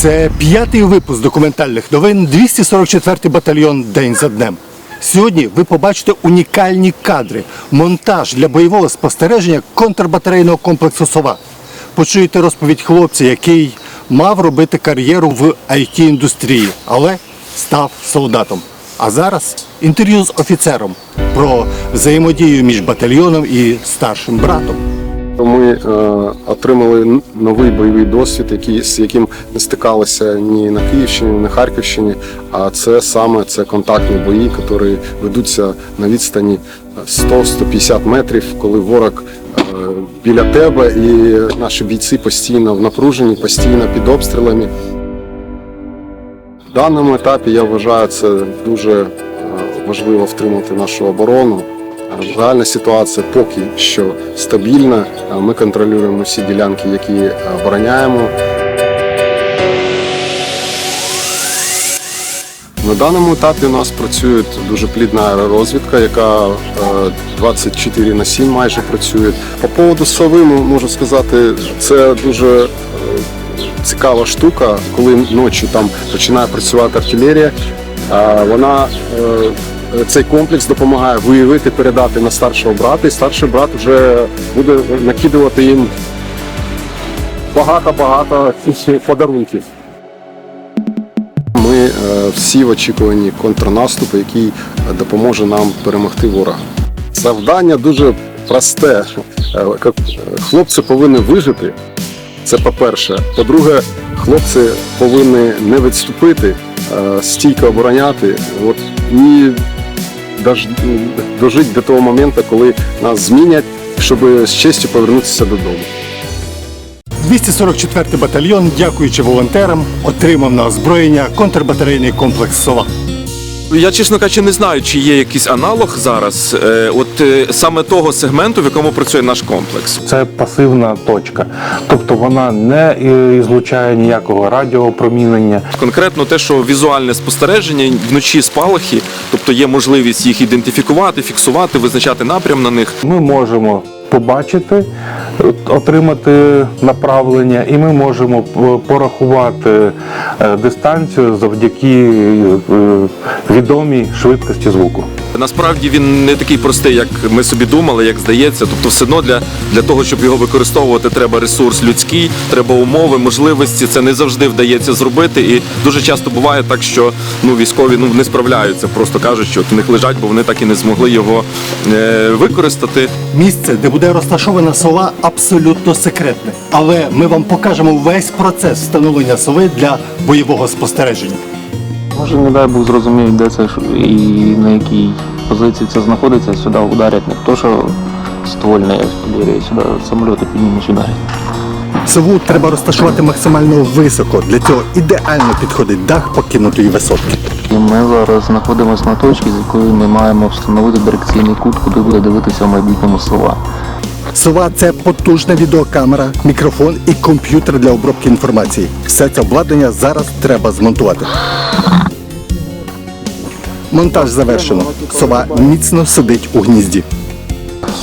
Це п'ятий випуск документальних новин 244-й батальйон День за днем. Сьогодні ви побачите унікальні кадри, монтаж для бойового спостереження контрбатарейного комплексу Сова. Почуєте розповідь хлопця, який мав робити кар'єру в it індустрії, але став солдатом. А зараз інтерв'ю з офіцером про взаємодію між батальйоном і старшим братом. Ми е, отримали новий бойовий досвід, який, з яким не стикалися ні на Київщині, ні на Харківщині. А це саме це контактні бої, які ведуться на відстані 100-150 метрів, коли ворог е, біля тебе, і наші бійці постійно в напруженні, постійно під обстрілами. В даному етапі я вважаю це дуже е, важливо втримати нашу оборону. Е, Загальна ситуація поки що стабільна. Е, Ми контролюємо всі ділянки, які е, обороняємо. На даному етапі у нас працює дуже плідна аеророзвідка, яка е, 24 на 7 майже працює. По поводу сови можу сказати, це дуже е, цікава штука, коли ночі там починає працювати артилерія. Вона е, цей комплекс допомагає виявити, передати на старшого брата, і старший брат вже буде накидувати їм багато-багато подарунків. Ми е, всі в очікуванні контрнаступу, який е, допоможе нам перемогти ворога. Завдання дуже просте. Е, Хлопці повинні вижити. Це по-перше. По-друге, хлопці повинні не відступити, е, стійко обороняти. От, і дожити до того моменту, коли нас змінять, щоб з честю повернутися додому. 244-й батальйон, дякуючи волонтерам, отримав на озброєння контрбатарейний комплекс Сова. Я, чесно кажучи, не знаю, чи є якийсь аналог зараз, е, от е, саме того сегменту, в якому працює наш комплекс. Це пасивна точка, тобто вона не е, злучає ніякого радіопромінення. Конкретно те, що візуальне спостереження вночі спалахи, тобто є можливість їх ідентифікувати, фіксувати, визначати напрям на них. Ми можемо побачити, е, отримати направлення, і ми можемо порахувати е, дистанцію завдяки е, відомій швидкості звуку. Насправді він не такий простий, як ми собі думали, як здається. Тобто, все одно для, для того, щоб його використовувати, треба ресурс людський, треба умови, можливості. Це не завжди вдається зробити. І дуже часто буває так, що ну військові ну не справляються, просто кажуть, що у них лежать, бо вони так і не змогли його е, використати. Місце, де буде розташована сова, абсолютно секретне. Але ми вам покажемо весь процес встановлення сови для бойового спостереження. Може, не дай Бог зрозуміють, де це і на якій позиції це знаходиться, сюди ударять не то, що ствольна артилерія, сюди самоліти піднімуть ударять. Сову треба розташувати максимально високо. Для цього ідеально підходить дах покинутої висотки. І ми зараз знаходимося на точці, з якої ми маємо встановити дирекційний кут, куди буде дивитися в майбутньому села. Сова це потужна відеокамера, мікрофон і комп'ютер для обробки інформації. Все це обладнання зараз треба змонтувати. Монтаж завершено. Сова міцно сидить у гнізді.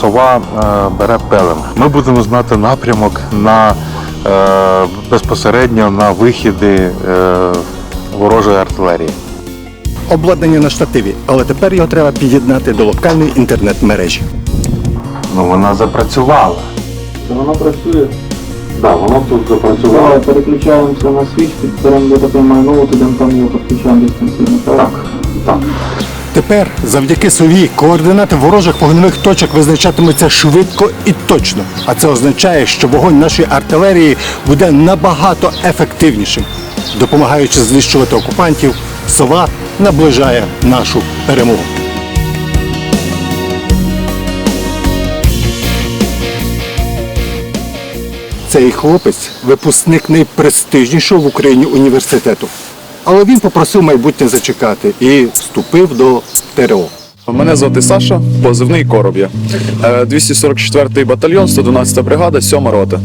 Сова е, бере пелем. Ми будемо знати напрямок на е, безпосередньо на вихіди е, ворожої артилерії. Обладнання на штативі, але тепер його треба під'єднати до локальної інтернет-мережі. Ну вона запрацювала. Воно працює. Да, воно тут запрацювало. Переключаємося на свіч, беремо до такої майнову, тоді там його підключаємо дистанційно. Так, Так. Тепер, завдяки сові, координати ворожих вогневих точок визначатимуться швидко і точно. А це означає, що вогонь нашої артилерії буде набагато ефективнішим. Допомагаючи знищувати окупантів, сова наближає нашу перемогу. Цей хлопець випускник найпрестижнішого в Україні університету. Але він попросив майбутнє зачекати і вступив до ТРО. Мене звати Саша, позивний Короб'я. Е, 244-й батальйон, 112-та бригада, 7 рота.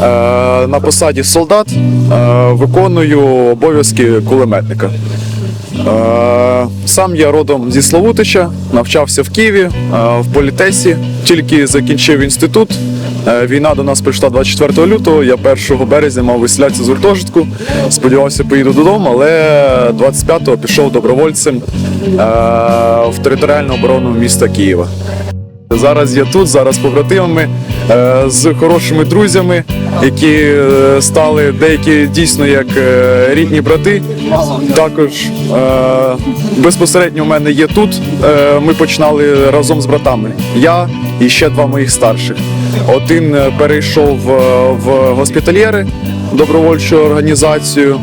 Е, На посаді солдат е, виконую обов'язки кулеметника. Е, Сам я родом зі Славутича, навчався в Києві, е, в політесі, тільки закінчив інститут, Е, Війна до нас прийшла 24 лютого. Я 1 березня мав виселятися з гуртожитку. Сподівався, поїду додому, але 25-го пішов добровольцем е, в територіальну оборону міста Києва. Зараз я тут, зараз з побратимами, е, з хорошими друзями, які е, стали деякі дійсно як е, рідні брати. Також е, безпосередньо в мене є тут. Е, Ми починали разом з братами. Я і ще два моїх старших. Один е, перейшов е, в госпітальєри добровольчу організацію.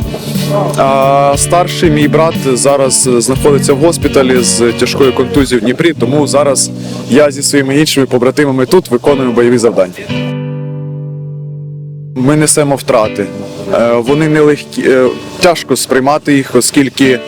А старший мій брат зараз знаходиться в госпіталі з тяжкою контузією в Дніпрі, тому зараз я зі своїми іншими побратимами тут виконую бойові завдання. Ми несемо втрати. Е, Вони нелегкі, е, тяжко сприймати їх, оскільки е,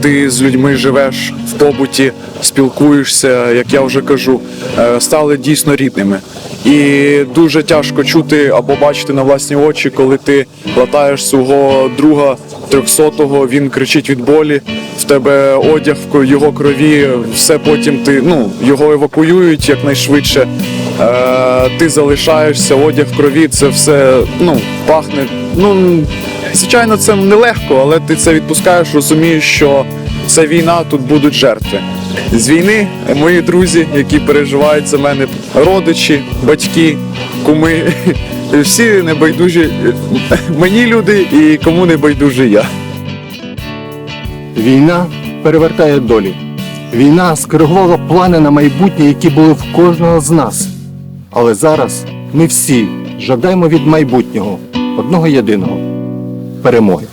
ти з людьми живеш в побуті, спілкуєшся, як я вже кажу, е, стали дійсно рідними. І дуже тяжко чути або бачити на власні очі, коли ти латаєш свого друга трьохсотого, він кричить від болі, в тебе одяг в його крові, все потім ти ну його евакуюють якнайшвидше. Е, ти залишаєшся, одяг в крові, це все ну, пахне. Ну, звичайно, це нелегко, але ти це відпускаєш, розумієш, що це війна, тут будуть жертви. З війни мої друзі, які переживають за мене, родичі, батьки, куми, всі небайдужі мені люди і кому не байдужий я. Війна перевертає долі. Війна скоригувала плани на майбутнє, які були в кожного з нас. Але зараз ми всі жадаємо від майбутнього одного єдиного перемоги.